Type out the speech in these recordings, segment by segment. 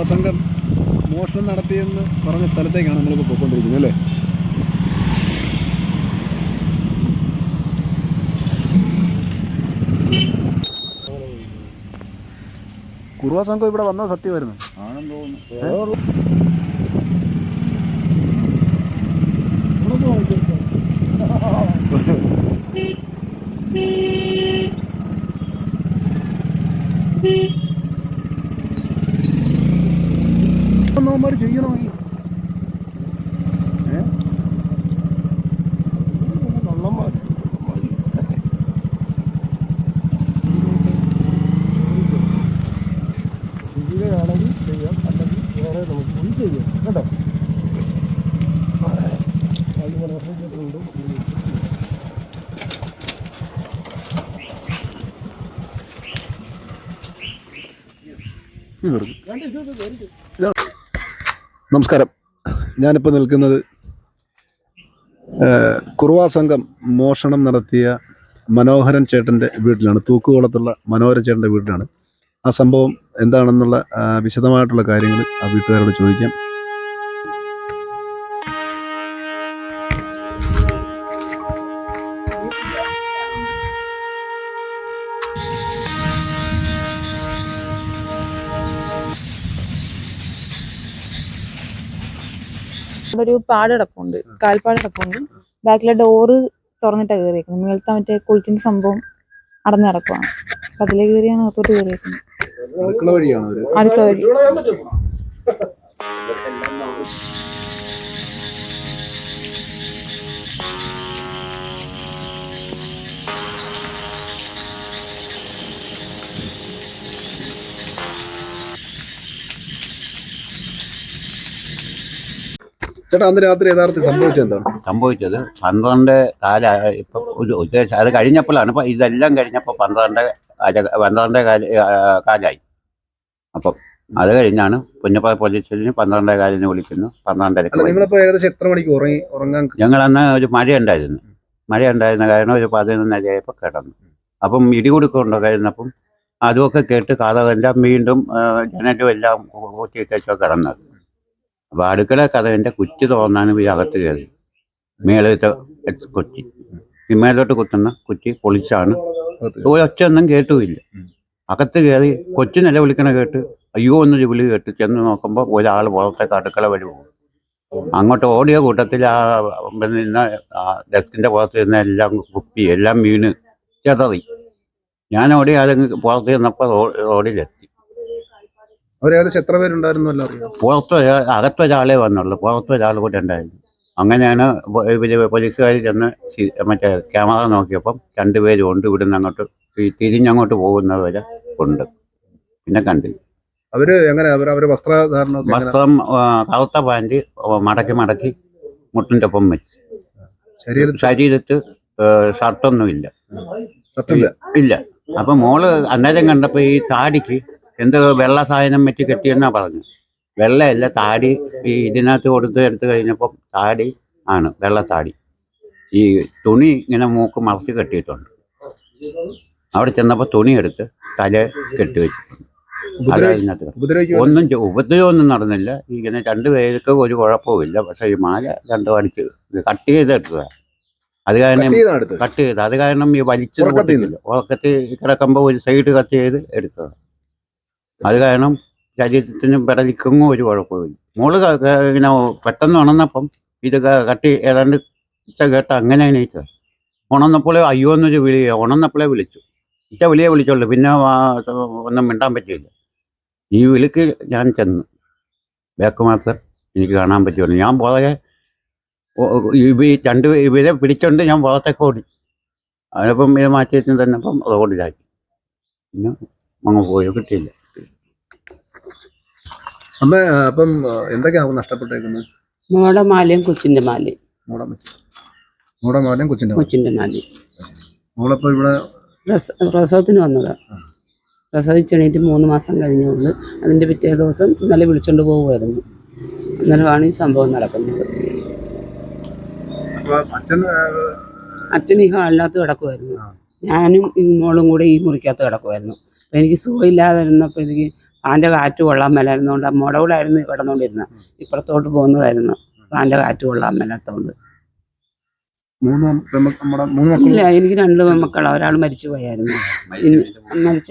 കുറുവാ സംഘം മോഷണം നടത്തിയെന്ന് പറഞ്ഞ സ്ഥലത്തേക്കാണ് നമ്മളിപ്പോൾ പോയിക്കൊണ്ടിരിക്കുന്നത് അല്ലേ? കുറുവ സംഘം ഇവിടെ വന്നത് സത്യമായിരുന്നു. ആണെന്ന് തോന്നുന്നു ഒന്നവന്മാർ ചെയ്യണമെങ്കിൽ ഏ? ചെയ്യുകയാണെങ്കിൽ ചെയ്യാം അല്ലെങ്കിൽ വേറെ നമുക്ക് പോയി ചെയ്യാം കേട്ടോ അതുപോലെ ഉണ്ട് നമസ്കാരം. ഞാനിപ്പോൾ നിൽക്കുന്നത് കുറുവാ സംഘം മോഷണം നടത്തിയ മനോഹരൻ ചേട്ടന്റെ വീട്ടിലാണ്. തൂക്കുകുളത്തുള്ള മനോഹരൻ ചേട്ടന്റെ വീട്ടിലാണ്. ആ സംഭവം എന്താണെന്നുള്ള വിശദമായിട്ടുള്ള കാര്യങ്ങൾ ആ വീട്ടുകാരോട് ചോദിക്കാം. അവിടെ ഒരു പാട് കിടപ്പുണ്ട് കാൽപ്പാട് കിടപ്പുണ്ട് ബാക്കിലെ ഡോറ് തുറന്നിട്ടാ കയറിയേക്കുന്നത് മുകളിലത്തെ മറ്റേ കുളിച്ചിന്റെ സംഭവം അടഞ്ഞു കിടക്കുവാണ് അപ്പൊ അതിലെ കയറിയാണ് അകത്തോട്ട് കയറിയേക്കുന്നത് അടുക്കള വഴിയാണ് അവർ അടുക്കള വഴി. ചേട്ടാ അന്ന് രാത്രി യഥാർത്ഥത്തിൽ സംഭവിച്ചത് എന്താണ്? സംഭവിച്ചത് പന്ത്രണ്ട് കാല ഇപ്പം ഒരു ഉദ്ദേശം അത് കഴിഞ്ഞപ്പോഴാണ് ഇപ്പം ഇതെല്ലാം കഴിഞ്ഞപ്പോൾ പന്ത്രണ്ട് അര- പന്ത്രണ്ട് കാല കാലായി. അപ്പം അത് കഴിഞ്ഞാണ് പുന്നപ്പ പോലീസിന് പന്ത്രണ്ടേ കാലിന് വിളിക്കുന്നു പന്ത്രണ്ടര അല്ല വരും. നിങ്ങളിപ്പോ ഏകദേശം എത്ര മണിക്ക് ഉറങ്ങി ഉറങ്ങാൻ ഞങ്ങളന്ന് ഒരു മഴ ഉണ്ടായിരുന്നു മഴ ഉണ്ടായിരുന്ന കാരണം ഒരു പതിനൊന്നരയായപ്പോൾ കിടന്നു. അപ്പം ഇടികൊടുക്കുണ്ടോ കഴിഞ്ഞപ്പം അതുമൊക്കെ കേട്ട് കഥകെല്ലാം വീണ്ടും ജനലും എല്ലാം കൂട്ടിയിട്ടൊക്കെ കിടന്നത്. അപ്പോൾ അടുക്കള കഥകിന്റെ കുറ്റി തോന്നാനും ഈ അകത്ത് കയറി. മേളത്തെ കുറ്റി. ഈ മേലോട്ട് കുത്തുന്ന കുറ്റി പൊളിച്ചാണ്. ഒച്ചൊന്നും കേട്ടുമില്ല അകത്ത് കയറി കൊച്ചു നിലവിളിക്കണ കേട്ട് അയ്യോ എന്നൊരു വിളി കേട്ട് ചെന്ന് നോക്കുമ്പോൾ ഒരാൾ പുറത്തെ അടുക്കള വഴി പോകും. അങ്ങോട്ട് ഓടിയ കൂട്ടത്തിൽ ആ നിന്ന ഡെസ്കിന്റെ പുറത്ത് നിന്ന എല്ലാം കുപ്പി എല്ലാം വീണ് ചെതറി. ഞാൻ ഓടി അത് പുറത്ത് നിന്നപ്പോൾ റോഡിലെത്തി. അവർ ഏകദേശം എത്ര പേരുണ്ടായിരുന്നല്ലോ അറിയാം? പുറത്ത് അകത്തൊരാളെ വന്നുള്ളൂ. പുറത്ത് ഒരാൾ കൂടെ ഉണ്ടായിരുന്നു. അങ്ങനെയാണ് പോലീസുകാർ ചെന്ന് മറ്റേ ക്യാമറ നോക്കിയപ്പം രണ്ടുപേരും ഉണ്ട് ഇവിടുന്ന് അങ്ങോട്ട് തിരിഞ്ഞങ്ങോട്ട് പോകുന്നവരെ ഉണ്ട്. പിന്നെ കണ്ടില്ല. അവർ എങ്ങനെ? അവർ അവരെ വസ്ത്രധാരണം? വസ്ത്രം കറുത്ത പാന്റ് മടക്കി മടക്കി മുട്ടിന്റെ ഒപ്പം വെച്ച്. ശരീരത്ത് ഷർട്ടൊന്നും ഇല്ല ഇല്ല. അപ്പൊ മോൾ അന്നേരം കണ്ടപ്പോ ഈ താടിക്ക് എന്ത് വെള്ള സാധനം വെച്ച് കെട്ടിയെന്നാ പറഞ്ഞു വെള്ളയല്ല താടി ഈ ഇതിനകത്ത് കൊടുത്ത് എടുത്തു കഴിഞ്ഞപ്പം താടി ആണ് വെള്ള താടി. ഈ തുണി ഇങ്ങനെ മൂക്ക് മറച്ച് കെട്ടിയിട്ടുണ്ട്. അവിടെ ചെന്നപ്പോൾ തുണി എടുത്ത് തല കെട്ടി വെച്ചു. അതിനകത്ത്. ഒന്നും ഉപദ്രവമൊന്നും നടന്നില്ല. ഇങ്ങനെ രണ്ടുപേർക്ക് ഒരു കുഴപ്പമില്ല പക്ഷെ ഈ മാല രണ്ടു അടിച്ച് കട്ട് ചെയ്ത് എടുത്തതാണ് അത് കാരണം കട്ട് ചെയ്ത്. അത് കാരണം ഈ വലിച്ചു ഉറക്കത്തിൽ കിടക്കുമ്പോൾ ഒരു സൈഡ് കട്ട് ചെയ്ത് എടുത്തതാണ് അത് കാരണം ശരീരത്തിന് പിടലിക്കും ഒരു കുഴപ്പമില്ല മോൾ ഇങ്ങനെ പെട്ടെന്ന് ഉണർന്നപ്പം ഇത് കട്ടി ഏതാണ്ട് ഇച്ച കേട്ട അങ്ങനെ എണീറ്റത് ഉണർന്നപ്പോഴേ അയ്യോ എന്നൊരു വിളി ഉണർന്നപ്പോഴേ വിളിച്ചു. ഇച്ച വിളിയെ വിളിച്ചോളൂ പിന്നെ ഒന്നും മിണ്ടാൻ പറ്റിയില്ല. ഈ വിളിക്ക് ഞാൻ ചെന്നു. ബാക്ക് മാത്രം എനിക്ക് കാണാൻ പറ്റുമല്ലോ ഞാൻ ഓ- ഇവ രണ്ട് ഇവരെ പിടിച്ചോണ്ട് ഞാൻ പോകത്തേക്ക് ഓടി. അതിനപ്പം ഇത് മാറ്റി തന്നെ അപ്പം റോഡിലാക്കി പിന്നെ അങ്ങ് പോയോ. കിട്ടിയില്ല. അമ്മ അപ്പം ആ, എന്തൊക്കെയാ നഷ്ടപ്പെട്ടേക്കുന്നത്? മോടെ മാലയും കൊച്ചിന്റെ മാലയും. മോടെ മോടെ മോനും കൊച്ചിന്റെ. കൊച്ചിന്റെ മാലയും. മോളപ്പോ ഇവിടെ? പ്രസ- പ്രസവത്തിന് വന്നതാ. പ്രസവിച്ചെണീറ്റ് മൂന്ന് മാസം കഴിഞ്ഞുള്ളൂ അതിന്റെ പിറ്റേ ദിവസം ഇന്നലെ വിളിച്ചോണ്ട് പോകുമായിരുന്നു അന്നേരമാണ് ഈ സംഭവം നടക്കുന്നത്. അച്ഛൻ ഈ ഹാളിനകത്ത് കിടക്കുമായിരുന്നു. ഞാനും ഈ മോളും കൂടെ ഈ മുറിക്കകത്ത് കിടക്കുമായിരുന്നു അപ്പം എനിക്ക് സുഖമില്ലാതിരുന്നപ്പോഴത്തേക്ക് ഫാന്റെ കാറ്റ് കൊള്ളാൻ മേലായിരുന്നുകൊണ്ട് മുടവിലായിരുന്നു കിടന്നുകൊണ്ടിരുന്നത് ഇപ്പുറത്തോട്ട് പോകുന്നതായിരുന്നു. ഫാന്റെ കാറ്റ് കൊള്ളാൻ മേലാത്തതുകൊണ്ട് ഇല്ല എനിക്ക് രണ്ട് മക്കളാ ഒരാൾ മരിച്ചു പോയായിരുന്നു. മരിച്ച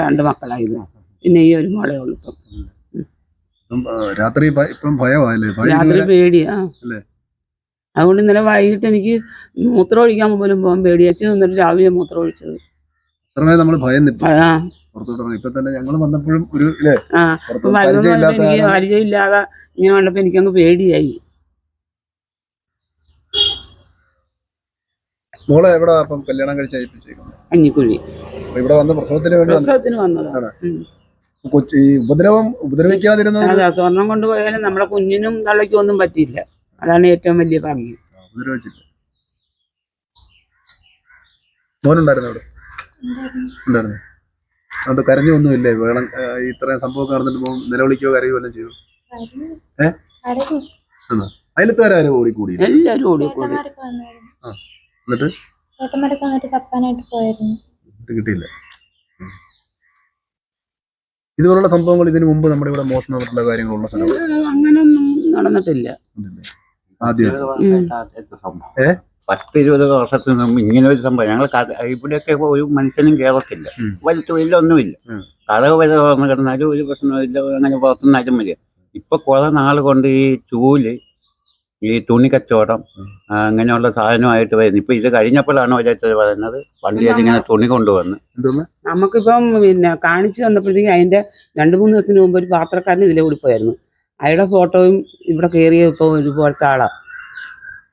രണ്ട് മക്കളായിരുന്നു. പിന്നെ ഈ ഒരു മോളേ ഉള്ളു ഇപ്പം. രാത്രി രാത്രി പേടിയാ? അതുകൊണ്ട് ഇന്നലെ വൈകിട്ട് എനിക്ക് മൂത്രം ഒഴിക്കാൻ പോലും പോകാൻ പേടിയച്ചു നിന്നിട്ട് രാവിലെ മൂത്രം ഒഴിച്ചത്. നമ്മൾ ഭയം ആ. പുറത്തോട്ട് ഇപ്പൊ തന്നെ ഞങ്ങൾ വന്നപ്പോഴും ഒരു എനിക്ക്. പരിചയമില്ലാതെ ഇങ്ങനെ കണ്ടപ്പോ എനിക്കങ്ങ് പേടിയായി. മോളെ എവിടെ അപ്പം കല്യാണം കഴിച്ച് അയപ്പിച്ചേക്കുന്നത്? കഞ്ഞിക്കുഴി അപ്പൊ ഇവിടെ വന്ന പ്രസവത്തിന് വേണ്ടി പ്രസവത്തിന് വന്നതാണ്. കൊച്ചു ഉപദ്രവം ഉപദ്രവിക്കാതിരുന്നത്? അതെ സ്വർണം കൊണ്ടുപോയാലും നമ്മളെ കുഞ്ഞിനും തള്ളയ്ക്കും ഒന്നും പറ്റിയില്ല. അതാണ് ഏറ്റവും വലിയ ഭാഗ്യം. ഉപദ്രവിച്ചില്ല. മോനുണ്ടായിരുന്നു അവിടെ? ഉണ്ടായിരുന്നു? അതുകൊണ്ട് കരഞ്ഞൊന്നുമില്ലേ? വേണം ആ, ഇത്രയും സംഭവം നടന്നിട്ട് പോകും നിലവിളിക്കോ കരയോ എല്ലാം ചെയ്തു അയലത്തുകാരും ഓടിക്കൂടി എല്ലാരും ഓടിക്കൂടി. കൂടി വന്നായിരുന്നു. എന്നിട്ട്? ചേട്ടന്മാരൊക്കെ വന്നിട്ട് തപ്പാനായിട്ട് പോയായിരുന്നു. ഇത് കിട്ടിയില്ല. ഇതുപോലുള്ള സംഭവങ്ങൾ ഇതിനു മുമ്പ് നമ്മുടെ ഇവിടെ മോഷണമായിട്ടുള്ള കാര്യങ്ങളുള്ള സ്ഥലം. അങ്ങനൊന്നും നടന്നിട്ടില്ല. ആദ്യം. ഏ? പത്ത് ഇരുപത് വർഷത്തിന് മുമ്പ് ഇങ്ങനെ ഒരു സംഭവം. ഞങ്ങൾ ഇവിടെയൊക്കെ ഒരു മനുഷ്യനും കേറത്തില്ല. ഉം. വലിച്ചില്ല ഒന്നുമില്ല കഥ കഥവ് വരെ തുറന്നു കിടന്നാലും ഒരു പ്രശ്നമില്ല അങ്ങനെ പുറത്തുനിന്നാലും മതി. ഇപ്പൊ കുറെ നാൾ കൊണ്ട് ഈ ചൂൽ ഈ തുണി കച്ചവടം അങ്ങനെയുള്ള സാധനമായിട്ട് വരുന്നത് ഇപ്പൊ ഇത് കഴിഞ്ഞപ്പോഴാണ് ഓരോരുത്തർ പറയുന്നത്. വണ്ടിയിൽ ഇങ്ങനെ തുണി കൊണ്ടുവന്ന്. നമുക്കിപ്പം പിന്നെ കാണിച്ചു തന്നപ്പോഴത്തേക്കും അതിന്റെ രണ്ടു മൂന്ന് ദിവസത്തിന് മുമ്പ് ഒരു പാത്രക്കാരൻ ഇതിലെ കൂടി പോയായിരുന്നു. അയാളുടെ ഫോട്ടോയും ഇവിടെ കയറിയ ഇപ്പൊ ഒരുപോലത്തെ ആളാ.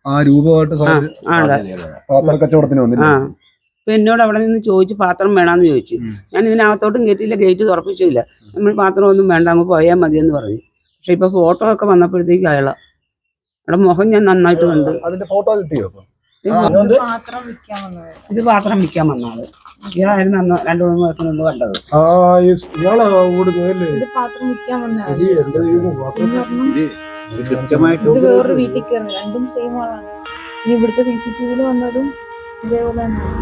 ആ രൂപമായിട്ട് സാധനം ആ അതെ കച്ചവടത്തിന് വന്നില്ല? അപ്പൊ എന്നോട് അവിടെ നിന്ന് ചോദിച്ചു പാത്രം വേണമെന്ന് ചോദിച്ചു. ഞാൻ ഇതിനകത്തോട്ടും കയറ്റിയില്ല ഗേറ്റ് തുറപ്പിച്ചില്ല നമ്മൾ പാത്രം ഒന്നും വേണ്ട അങ്ങ് പോയാൽ മതി എന്ന് പറഞ്ഞു. പക്ഷെ ഇപ്പൊ ഫോട്ടോ ഒക്കെ വന്നപ്പോഴത്തേക്ക് അയാളാ അവിടെ മുഖം ഞാൻ നന്നായിട്ട് കണ്ടു. അതിന്റെ ഫോട്ടോ കിട്ടിയോ? ഇത് പാത്രം വിൽക്കാൻ വന്നാണ് ഇത് പാത്രം വിൽക്കാൻ വന്നാൾ ഇയാളായിരുന്നു അന്ന് രണ്ടു മൂന്ന് ദിവസത്തിന് മുമ്പ് കണ്ടത്. ആ ഇയാളാ ഓടുന്നതല്ലേ ഇത് പാത്രം വിൽക്കാൻ വന്നതാണ്. ഇത് വേറൊരു വീട്ടിൽ കയറുന്നത് രണ്ടും സെയിം ആളാണ്. ഇനി ഇവിടുത്തെ സി സി ടി വിയിൽ വന്നതും ഇതേപോലെ തന്നെയാണ്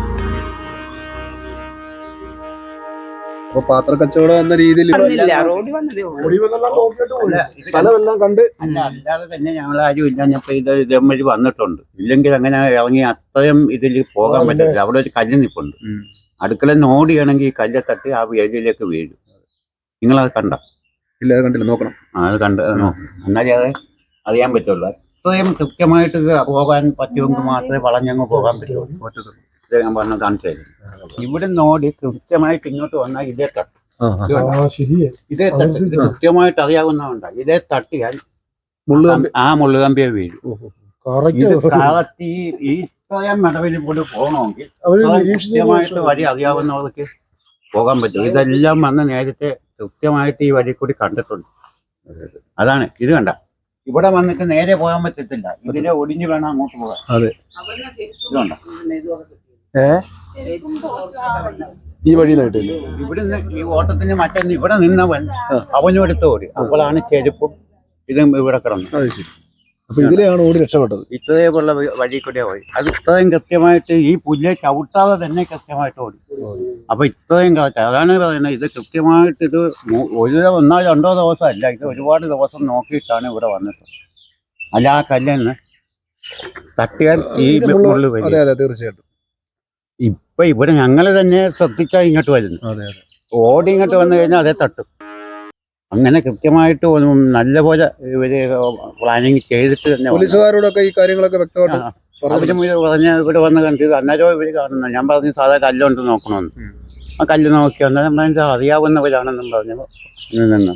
അപ്പൊ പാത്ര കച്ചവടം എന്ന രീതിയിൽ സ്ഥലമെല്ലാം കണ്ട്. അല്ല അല്ലാതെ തന്നെ ഞങ്ങൾ ആരും ഇല്ലാഞ്ഞപ്പോ ഇത് ഇതേ വഴി വന്നിട്ടുണ്ട്. ഇല്ലെങ്കിൽ അങ്ങനെ ഇറങ്ങി അത്രയും ഇതിൽ പോകാൻ പറ്റില്ല അവിടെ ഒരു കല്ല് നിപ്പുണ്ട്. അടുക്കള നോടിയാണെങ്കിൽ ഈ കല്ല് തട്ടി ആ വേദിയിലേക്ക് വീഴും. നിങ്ങളത് കണ്ട? ഇല്ല അത് കണ്ടില്ല നോക്കണം. അത് കണ്ട് എന്നാലേ അത്? അറിയാൻ പറ്റുള്ളൂ. അത്രയും കൃത്യമായിട്ട് പോകാൻ പറ്റുമെങ്കിൽ മാത്രമേ വളഞ്ഞങ്ങ് പോകാൻ പറ്റുള്ളൂ. ഇത് ഞാൻ പറഞ്ഞ കാണിച്ചു തരും. ഇവിടെ നോടി കൃത്യമായിട്ട് ഇങ്ങോട്ട് വന്നാൽ ഇതേ തട്ട്. ആ, ആ. ഇത്? ആ തട്ട്. ഇത് കൃത്യമായിട്ട് അറിയാവുന്നതുകൊണ്ടാണ്. ഇതേ തട്ടിയാൽ മുള്ളുകമ്പി ആ മുള്ളുകമ്പിയെ വീഴും. കാലത്ത് ഈ ഇത്രയും മെടവിൽ കൂടി പോകണമെങ്കിൽ കൃത്യമായിട്ട് വഴി അറിയാവുന്നവർക്ക് പോകാൻ പറ്റും. ഇതെല്ലാം വന്ന് നേരത്തെ കൃത്യമായിട്ട് ഈ വഴി കൂടി കണ്ടിട്ടുണ്ട്. അതാണ്. ഇത് കണ്ട. ഇവിടെ വന്നിട്ട് നേരെ പോകാൻ പറ്റത്തില്ല. ഇതിനെ ഒടിഞ്ഞു വേണം അങ്ങോട്ട് പോകാൻ. അതെ. ഇതുണ്ട് ഈ വഴിയിലായിട്ടില്ലേ? ഇവിടുന്ന് ഈ ഓട്ടത്തിന് മറ്റൊന്ന് ഇവിടെ നിന്നവൻ അവനും എടുത്ത് ഓടി. അപ്പോഴാണ് ചെരുപ്പും ഇതും ഇവിടെ കിടന്നു അത് ശരി. അപ്പൊ ഇതിലെയാണ് ഓടി രക്ഷപ്പെട്ടത്. ഇത്രയുള്ള വഴി കൂടെ പോയി. അത് ഇത്രയും കൃത്യമായിട്ട് ഈ പുല്ലെ ചവിട്ടാതെ തന്നെ കൃത്യമായിട്ട് ഓടി. അപ്പൊ ഇത്രയും കറക്റ്റ് അതാണ് പറയുന്നത്. ഇത് കൃത്യമായിട്ട് ഇത് ഒരു ഒന്നോ രണ്ടോ ദിവസം അല്ല ഇത് ഒരുപാട് ദിവസം നോക്കിയിട്ടാണ് ഇവിടെ വന്നത് അല്ല ആ കല്ലെന്ന് തട്ടിയാൽ ഈ മുള്ള് മുള്ളു അതെ വരും. അതെ തീർച്ചയായിട്ടും. ഇപ്പൊ ഇവിടെ ഞങ്ങൾ തന്നെ ശ്രദ്ധിച്ചാ ഇങ്ങോട്ട് വരുന്നു ഓടി ഇങ്ങോട്ട് വന്നു കഴിഞ്ഞാൽ അതേ തട്ടും. അങ്ങനെ കൃത്യമായിട്ട് നല്ലപോലെ ഇവർ പ്ലാനിങ് ചെയ്തിട്ട് തന്നെ. പോലീസുകാരോടൊക്കെ ഈ കാര്യങ്ങളൊക്കെ വ്യക്തമായിട്ട്. പറഞ്ഞു. അവരും ഇത് പറഞ്ഞ ഇവിടെ വന്ന് കണ്ടത് അന്നേരം ഇവർ കാണുന്നു. ഞാൻ പറഞ്ഞു സാധാ കല്ലുണ്ട് നോക്കണമെന്ന് ആ കല്ല് നോക്കി വന്നാലും അറിയാവുന്നവരാണെന്നും പറഞ്ഞു. നിന്ന്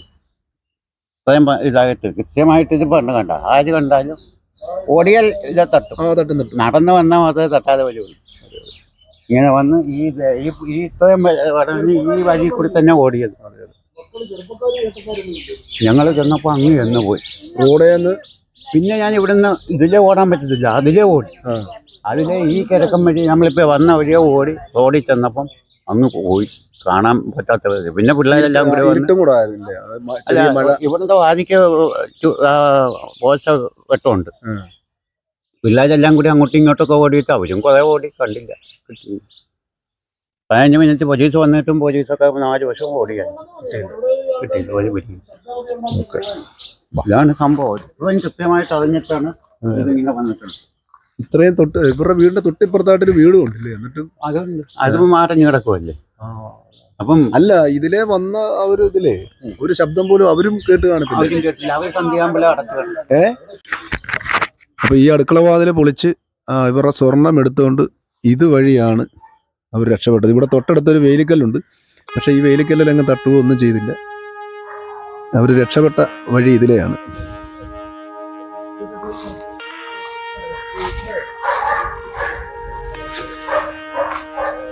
സ്വയം ഇതായിട്ട് കൃത്യമായിട്ട് ഇത് പണ്ട് കണ്ട. ആര് കണ്ടാലും ഓടിയാൽ ഇതെ തട്ടും. നടന്ന് വന്നാൽ മാത്രമേ തട്ടാതെ വരുള്ളൂ ഇങ്ങനെ വന്ന് ഈ ഈ ഈ ഇത്രയും വളർന്ന് ഈ വഴി കൂടി തന്നെ ഓടിയത്. ഞങ്ങൾ ചെന്നപ്പോൾ അങ്ങ് ചെന്ന് പോയി റോഡേന്ന് പിന്നെ ഞാൻ ഇവിടുന്ന് ഇതിലേ ഓടാൻ പറ്റത്തില്ല അതിലേ ഓടി. അതിലെ ഈ കിഴക്കൻ വഴി നമ്മളിപ്പോൾ വന്ന വഴിയെ ഓടി റോഡിൽ ചെന്നപ്പം അങ്ങ് പോയി കാണാൻ പറ്റാത്ത. പിന്നെ പിള്ളേരെല്ലാം കൂടി വന്ന് ഇരുട്ടും കൂടെ ആയിരുന്നില്ലേ അത് മ- അല്ല ചെറിയ മഴ ഇവിടുത്തെ വാദിക്ക് പോച്ച വെട്ടമുണ്ട് ഉം. പിള്ളേരെല്ലാം കൂടി അങ്ങോട്ടും ഇങ്ങോട്ടൊക്കെ ഓടിയിട്ട് അവരും കുറെ ഓടി കണ്ടില്ല. പതിനഞ്ച് മിനിറ്റ് പോലീസ് വന്നിട്ടും പോലീസൊക്കെ നാല് വർഷം ഓടിയാണ് കിട്ടിയില്ല. ഒരു പിടിയും. ഇതാണ് സംഭവം. ഇപ്പം കൃത്യമായിട്ട് അറിഞ്ഞിട്ടാണ് ഇതിങ്ങനെ വന്നിട്ടുള്ളത്. ഇത്രയും തൊട്ട് ഇവരുടെ വീടിന്റെ തൊട്ടിപ്പുറത്തായിട്ടൊരു വീടും ഉണ്ടല്ലേ? എന്നിട്ടും അതുണ്ട്. അത് മാറഞ്ഞു കിടക്കുമല്ലേ അപ്പം അല്ല ഇതിലെ വന്ന ആ ഒരു ഇതിലേ ഒരു ശബ്ദം പോലും അവരും കേട്ട് കാണത്തില്ല ഏ? അപ്പൊ ഈ അടുക്കള വാതിൽ പൊളിച്ച് ഇവരുടെ സ്വർണം എടുത്തുകൊണ്ട് ഇതുവഴിയാണ് അവർ രക്ഷപ്പെട്ടത്. ഇവിടെ തൊട്ടടുത്തൊരു വേലിക്കല്ലുണ്ട്. പക്ഷേ ഈ വേലിക്കല്ലിൽ അങ്ങ് തട്ടുകയോ ഒന്നും ചെയ്തില്ല. അവർ രക്ഷപ്പെട്ട വഴി ഇതിലെയാണ്.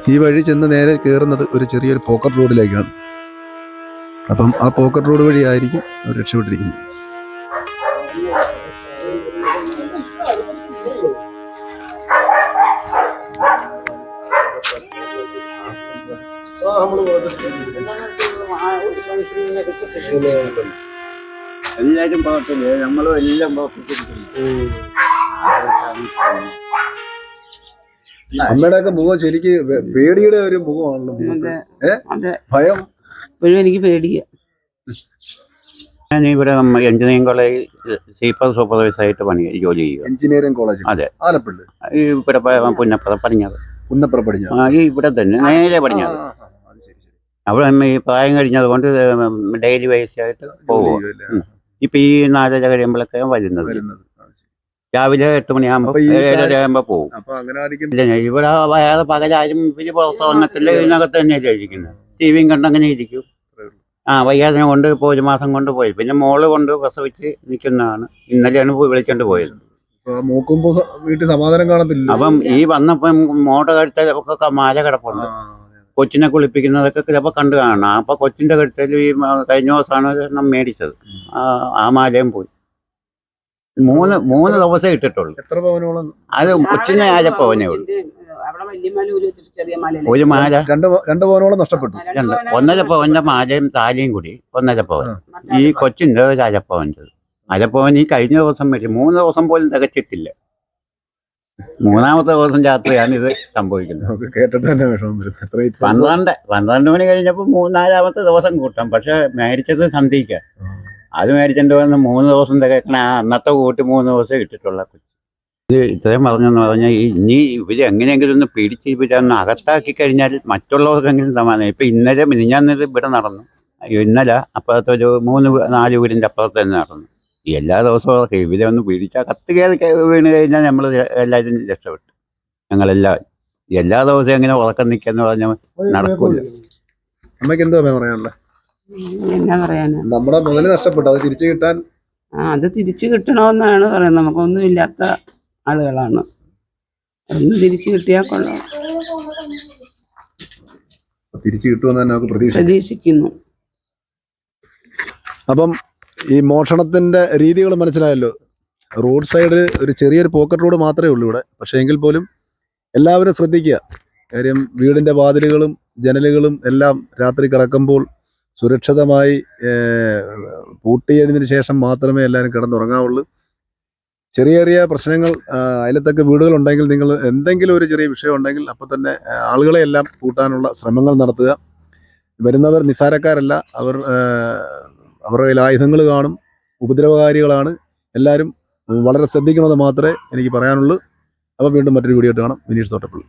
ഈ വഴി ചെന്ന് നേരെ കയറുന്നത് ഒരു ചെറിയൊരു പോക്കറ്റ് റോഡിലേക്കാണ്. അപ്പം ആ പോക്കറ്റ് റോഡ് വഴിയായിരിക്കും അവർ രക്ഷപ്പെട്ടിരിക്കുന്നത്. എല്ലാവരും പ്രവർത്തില്ലേ നമ്മളും എല്ലാം പ്രവർത്തിച്ചിരിക്കുന്നു. അമ്മയുടെ ഒക്കെ മുഖം ശരിക്ക് പേടിയുടെ ഒരു മുഖമാണല്ലോ അതെ അതെ. ഭയം? ഇപ്പോഴും എനിക്ക് പേടിയാ. ഞാൻ ഇവിടെ എഞ്ചിനീയറിംഗ് കോളേജ് സീപ്പർ സൂപ്പർവൈസർ ആയിട്ട് പണി ജോലി ചെയ്യുക. എഞ്ചിനീയറിംഗ് കോളേജ് അതെ. ആലപ്പുഴ ഈ ഇവിടെ പുന്നപ്ര പുന്നപ്പുറ പടിഞ്ഞാറ്. പുന്നപ്ര പടിഞ്ഞാറ്. ഈ ഇവിടെ തന്നെ നേരെ പടിഞ്ഞാറ്. അവിടെ ഈ പ്രായം കഴിഞ്ഞത് കൊണ്ട് ഡെയിലി വൈസ് ആയിട്ട് പോകും ഇപ്പൊ ഈ നാലര കഴിയുമ്പോഴൊക്കെ വരുന്നത്. രാവിലെ എട്ട് മണിയാകുമ്പോ ഏഴര ആകുമ്പോ പോകും ഇവിടെ വേറെ പകലാരും ഇവർ പുറത്ത് വന്നിട്ടില്ല ഇതിനകത്ത് തന്നെയല്ലേ ഇരിക്കുന്നത്. ടി വിയും കണ്ടങ്ങനെ ഇരിക്കും. ആ വയ്യാതിനെ കൊണ്ട് ഇപ്പോൾ ഒരു മാസം കൊണ്ട് പോയി. പിന്നെ മോൾ കൊണ്ട് പ്രസവിച്ച് നിൽക്കുന്നതാണ്. ഇന്നലെയാണ് പോയി വിളിച്ചോണ്ട് പോയത്. ഇപ്പൊ മൂക്കുമ്പോ വീട്ടിൽ സമാധാനം കാണത്തില്ല. അപ്പം ഈ വന്നപ്പം മോട്ട കഴുത്തൊക്കെ മാല കിടപ്പുണ്ട്. കൊച്ചിനെ കുളിപ്പിക്കുന്നതൊക്കെ ചിലപ്പോൾ കണ്ടു കാണണം. അപ്പോൾ കൊച്ചിന്റെ കഴുത്തിൽ ഈ കഴിഞ്ഞ ദിവസമാണ് ഒരെണ്ണം മേടിച്ചത്. ആ മാലയും പോയി. മൂന്ന് മൂന്ന് ദിവസം ഇട്ടിട്ടുള്ളൂ. എത്ര പവനോളം? അത് കൊച്ചിനെ ഉള്ളൂ. വെച്ചിട്ട് ചെറിയ മല ഒരു മാല. രണ്ട് രണ്ട് പവനോളം നഷ്ടപ്പെട്ടു. രണ്ട് ഒന്നര പവന്റെ മാലയും താലിയും കൂടി ഒന്നര പവൻ. ഈ കൊച്ചിന്റെ ഒരു അരപ്പവന്റെ അരപ്പവൻ ഈ കഴിഞ്ഞ ദിവസം വരും മൂന്ന് ദിവസം പോലും തികച്ചിട്ടില്ല. മൂന്നാമത്തെ ദിവസം രാത്രിയാണ് ഇത് സംഭവിക്കുന്നത്. നമുക്ക് കേട്ടിട്ട് തന്നെ വിഷമം വരും. എത്ര ഇപ്പം- പന്ത്രണ്ട് പന്ത്രണ്ട് മണി കഴിഞ്ഞപ്പോൾ മൂന്നാലാമത്തെ ദിവസം കൂട്ടാം. പക്ഷെ മേടിച്ചത് സന്ധിക്ക അത് മേടിച്ചിട്ട് വന്ന് മൂന്ന് ദിവസം തികക്കണ ആ അന്നത്തെ കൂട്ടി മൂന്ന് ദിവസം ഇട്ടിട്ടുള്ള കൊച്ചു. ഇത് ഇത്രയും പറഞ്ഞെന്ന് പറഞ്ഞാൽ ഈ ഇനി ഇവർ എങ്ങനെയെങ്കിലും ഒന്ന് പിടിച്ച് ഇവരൊന്ന് അകത്താക്കി കഴിഞ്ഞാൽ മറ്റുള്ളവർക്കെങ്കിലും സമാധാനം. ഇപ്പൊ ഇന്നലെ മിനിഞ്ഞാന്നിത് ഇവിടെ നടന്നു. അയ്യോ, ഇന്നലെ അപ്പുറത്തെ ഒരു മൂന്ന് വീ- നാല് വീടിന്റെ അപ്പുറത്ത് തന്നെ നടന്നു. എല്ലാ ദിവസവും ഒക്കെ ഇവരെ ഒന്ന് പിടിച്ചാൽ കത്ത് കയറി ക- വീണ് കഴിഞ്ഞാൽ നമ്മൾ എല്ലാവരും രക്ഷപ്പെട്ടു. ഞങ്ങളെല്ലാം എല്ലാ ദിവസവും എങ്ങനെ ഉറക്കം നിൽക്കാന്ന് പറഞ്ഞാൽ നടക്കൂല. അമ്മയ്ക്ക് എന്താ പറയാനുള്ളത് എന്നാ പറയാനാ? നമ്മുടെ മുതൽ നഷ്ടപ്പെട്ടു. അത് തിരിച്ചു കിട്ടാൻ ആ അത് തിരിച്ചു കിട്ടണമെന്നാണ് പറയുന്നത്. നമുക്കൊന്നും ഇല്ലാത്ത ആളുകളാണ്. ഒന്ന് തിരിച്ചു കിട്ടിയാൽ കൊള്ളാം. തിരിച്ചു കിട്ടുമെന്ന് തന്നെ നമുക്ക് പ്രതീക്ഷിക്കുന്നു. അപ്പം ഈ മോഷണത്തിന്റെ രീതികൾ മനസ്സിലായല്ലോ. റോഡ് സൈഡ് ഒരു ചെറിയൊരു പോക്കറ്റ് റോഡ് മാത്രമേ ഉള്ളൂ ഇവിടെ. പക്ഷേ എങ്കിൽ പോലും എല്ലാവരും ശ്രദ്ധിക്കുക. കാര്യം വീടിന്റെ വാതിലുകളും ജനലുകളും എല്ലാം രാത്രി കിടക്കുമ്പോൾ സുരക്ഷിതമായി പൂട്ടിയതിനു ശേഷം മാത്രമേ എല്ലാവരും കിടന്നുറങ്ങാവുള്ളൂ. ചെറിയ ചെറിയ പ്രശ്നങ്ങൾ അതിലത്തൊക്കെ വീടുകളുണ്ടെങ്കിൽ നിങ്ങൾ എന്തെങ്കിലും ഒരു ചെറിയ വിഷയം ഉണ്ടെങ്കിൽ അപ്പോൾ തന്നെ ആളുകളെ എല്ലാം കൂട്ടാനുള്ള ശ്രമങ്ങൾ നടത്തുക. വരുന്നവർ നിസാരക്കാരല്ല അവർ അവരുടെ കയ്യിൽ ആയുധങ്ങൾ കാണും ഉപദ്രവകാരികളാണ്. എല്ലാവരും വളരെ ശ്രദ്ധിക്കണമെന്ന് മാത്രമേ എനിക്ക് പറയാനുള്ളൂ. അപ്പോൾ വീണ്ടും മറ്റൊരു വീഡിയോ ആയിട്ട് കാണാം. വിനീഷ് തോട്ടപ്പള്ളി.